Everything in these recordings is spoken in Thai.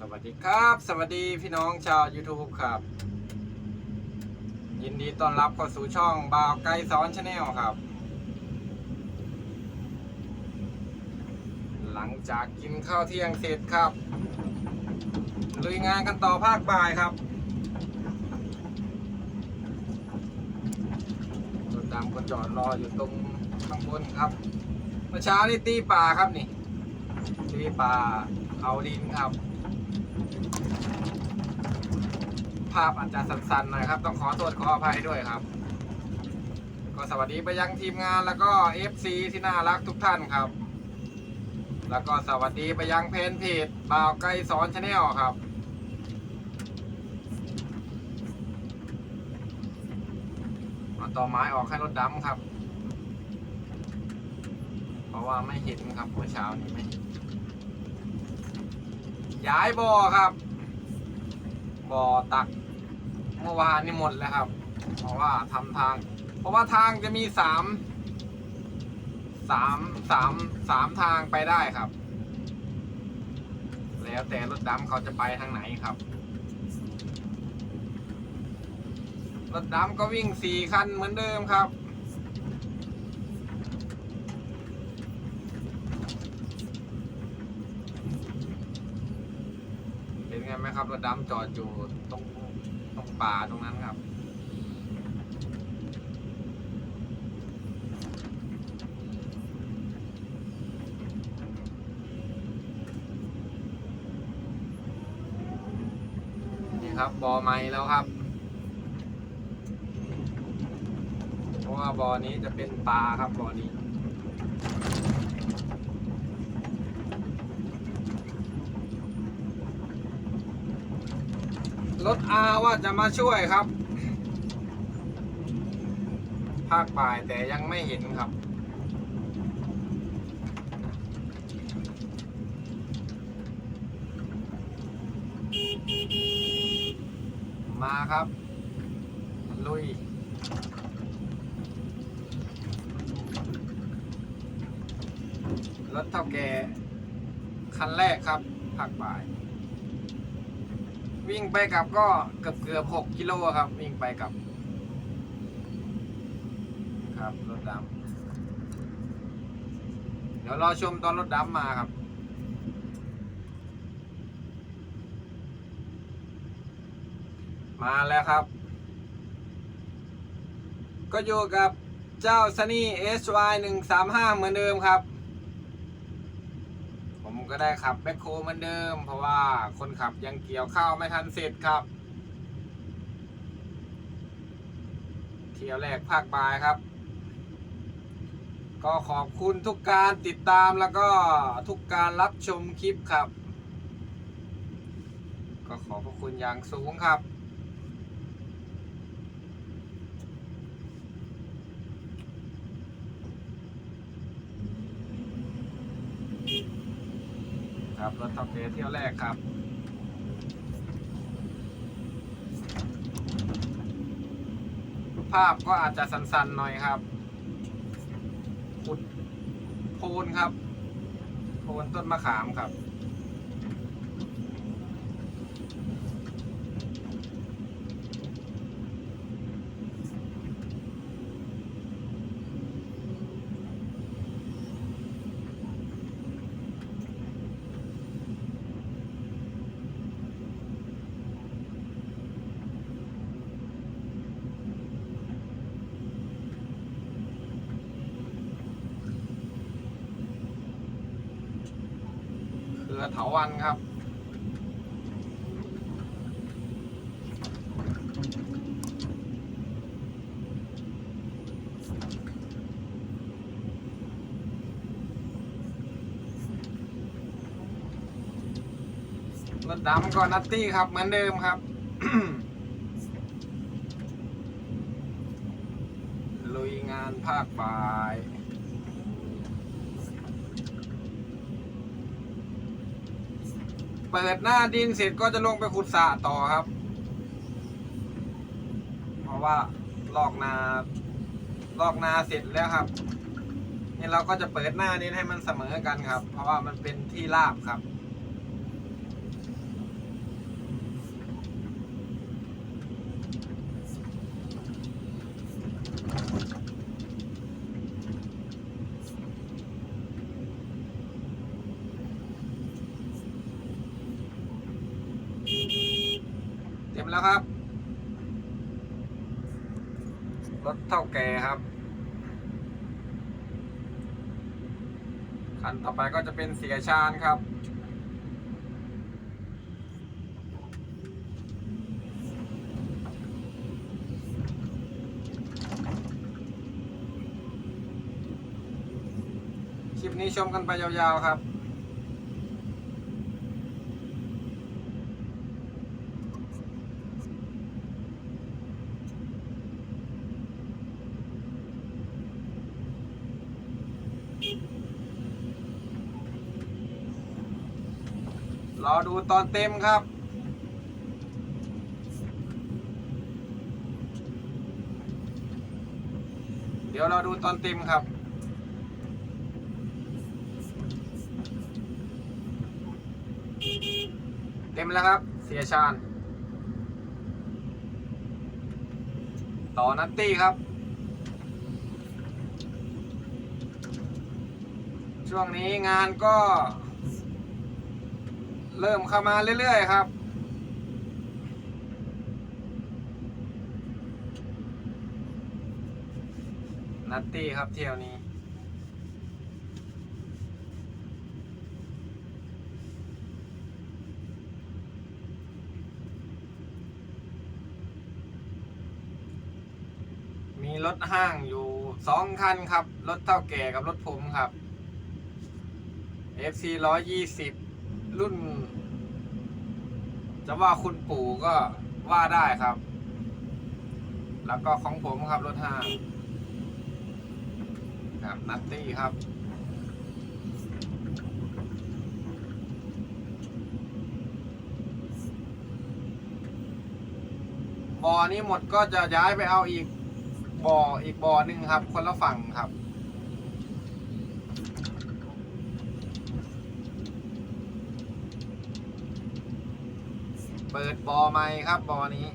สวัสดีครับ สวัสดีพี่น้องชาว YouTube ครับ ยินดีต้อนรับเข้าสู่ช่องบ่าวไกลสอนชาแนลครับ หลังจากกินข้าวเที่ยงเสร็จครับ ลุยงานกันต่อภาคบ่ายครับรถดำก็จอดรออยู่ตรงข้างบนครับเมื่อเช้านี่ตีป่าครับนี่ตีป่าเอาดินครับ ภาพอาจจะสั่นๆหน่อยครับ ต้องขอโทษขออภัยด้วยครับ ก็สวัสดีไปยังทีมงานแล้วก็ FC ที่น่ารักทุกท่านครับ แล้วก็สวัสดีไปยังเพจเพจบ่าวไกลสอนชาแนลครับมาต่อไม้ออกให้รถดำครับ เพราะว่าไม่เห็นครับเมื่อเช้านี้ไม่เห็น ย้ายบ่อครับ บ่อตักเมื่อวานนี่หมดแล้วครับเพราะว่าทำทาง เพราะว่าทางจะมีสามสามสามสามทางไปได้ครับ แล้วแต่รถดำเขาจะไปทางไหนครับ รถดำก็วิ่งสี่คันเหมือนเดิมครับ เห็นไงไหมครับรถดำจอดอยู่ตรงตรงป่าตรงนั้นครับ นี่ครับบอไม้แล้วครับ เพราะว่าบอนี้จะเป็นปลาครับบอนี้ รถอาว่าจะมาช่วยครับ ภาคบ่ายแต่ยังไม่เห็นครับ มาครับ ลุยรถเท่าแก่คันแรกครับภาคบ่าย วิ่งไปกลับก็เกือบเกือบหกกิโลครับ วิ่งไปกลับ ครับรถดำเดี๋ยวรอชมตอนรถดำมาครับมาแล้วครับ ก็อยู่กับเจ้า Sunny SY 135 เหมือนเดิมครับ ก็ได้ขับแบ็คโฮเหมือนเดิม เพราะว่าคนขับยังเกี่ยวข้าวไม่ทันเสร็จครับ เที่ยวแรกภาคบ่ายครับ ก็ขอบคุณทุกการติดตามแล้วก็ทุกการรับชมคลิปครับ ก็ขอบพระคุณอย่างสูงครับ ครับ รถท็อปเเที่ยวแรกครับภาพก็อาจจะสั้นๆหน่อยครับขุดโพนครับ โพนต้นมะขามครับ เรือเถาวันครับรถดำก็นัตตี้ครับ เหมือนเดิมครับลุยงานภาคบ่าย ปิดหน้าดินเสร็จก็จะลงไปขุดสระต่อครับ เพราะว่าลอกนาลอกนาเสร็จแล้วครับนี่เราก็จะเปิดหน้าดินให้มันเสมอกันครับ เพราะว่ามันเป็นที่ราบครับ แล้วครับ รถเท่าแก่ครับคันต่อไปก็จะเป็นเสียชาญครับ คลิปนี้ชมกันไปยาวๆครับ รอดูตอนเต็มครับ เดี๋ยวเราดูตอนเต็มครับเต็มแล้วครับ เสียชาญต่อนัตตี้ครับ ช่วงนี้งานก็ เริ่มเข้ามาเรื่อยๆครับนัตตี้ครับเที่ยวนี้ มีรถห้างอยู่สองคันครับ รถเท่าแก่กับรถผมครับ FC ร้อยยี่สิบ รุ่น จะว่าคุณปู่ก็ว่าได้ครับ แล้วก็ของผมครับรถห้าครับนัตตี้ครับบ่อนี้หมดก็จะย้ายไปเอาอีกบ่ออีกบ่อหนึ่งครับ คนละฝั่งครับ เปิดบ่อใหม่ครับบ่อนี้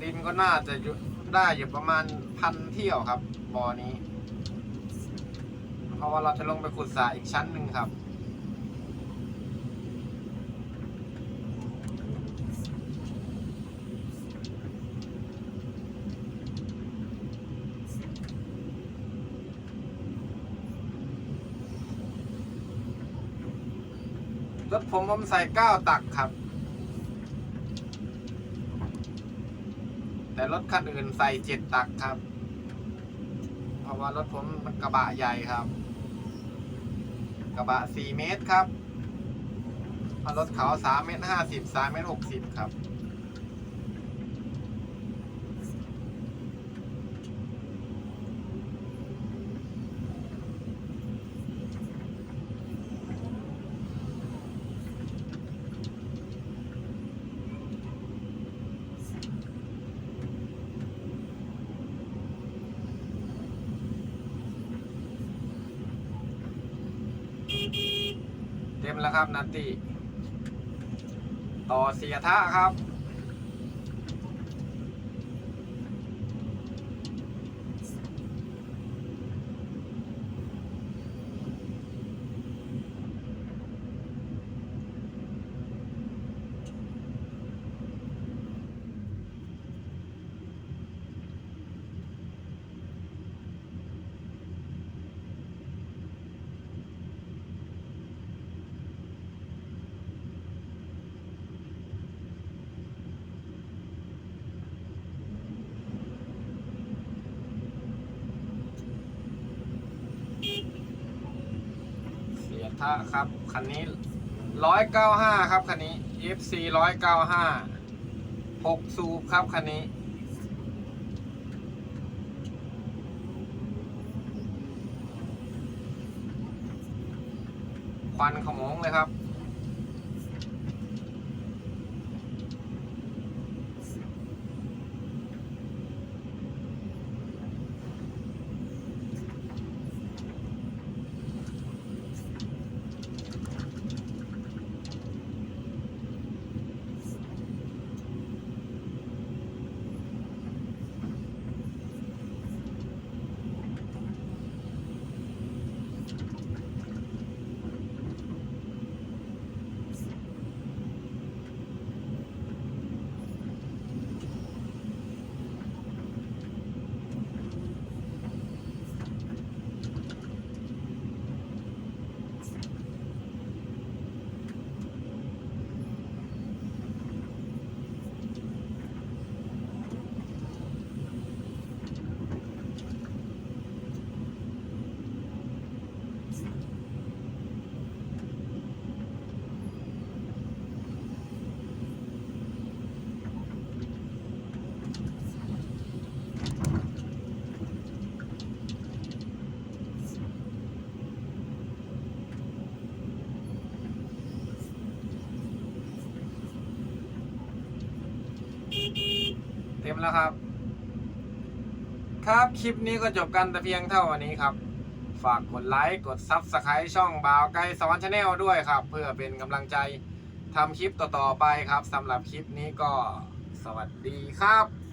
ดินก็น่าจะอยู่ได้อยู่ประมาณพันเที่ยวครับบ่อนี้ เพราะว่าเราจะลงไปขุดสระอีกชั้นหนึ่งครับ รถผมผมใส่เก้าตักครับ แต่รถคันอื่นใส่เจ็ดตักครับ เพราะว่ารถผมมันกระบะใหญ่ครับ กระบะสี่เมตรครับรถเขาสามเมตรห้าสิบสามเมตรหกสิบครับ ครับนันตีต่อเสียท่าครับ เสียท่าครับคันนี้ร้อยเก้าห้าครับคันนี้ FC ร้อยเก้าห้าหกสูบครับคันนี้ ควันขโมงเลยครับ เต็มแล้วครับ ครับคลิปนี้ก็จบกันแต่เพียงเท่านี้ครับ ฝากกดไลค์กดซับสไคร b ์ช่องบ่าวไกลสอนชาแนลด้วยครับ เพื่อเป็นกำลังใจทำคลิปต่อๆไปครับสำหรับคลิปนี้ก็สวัสดีครับ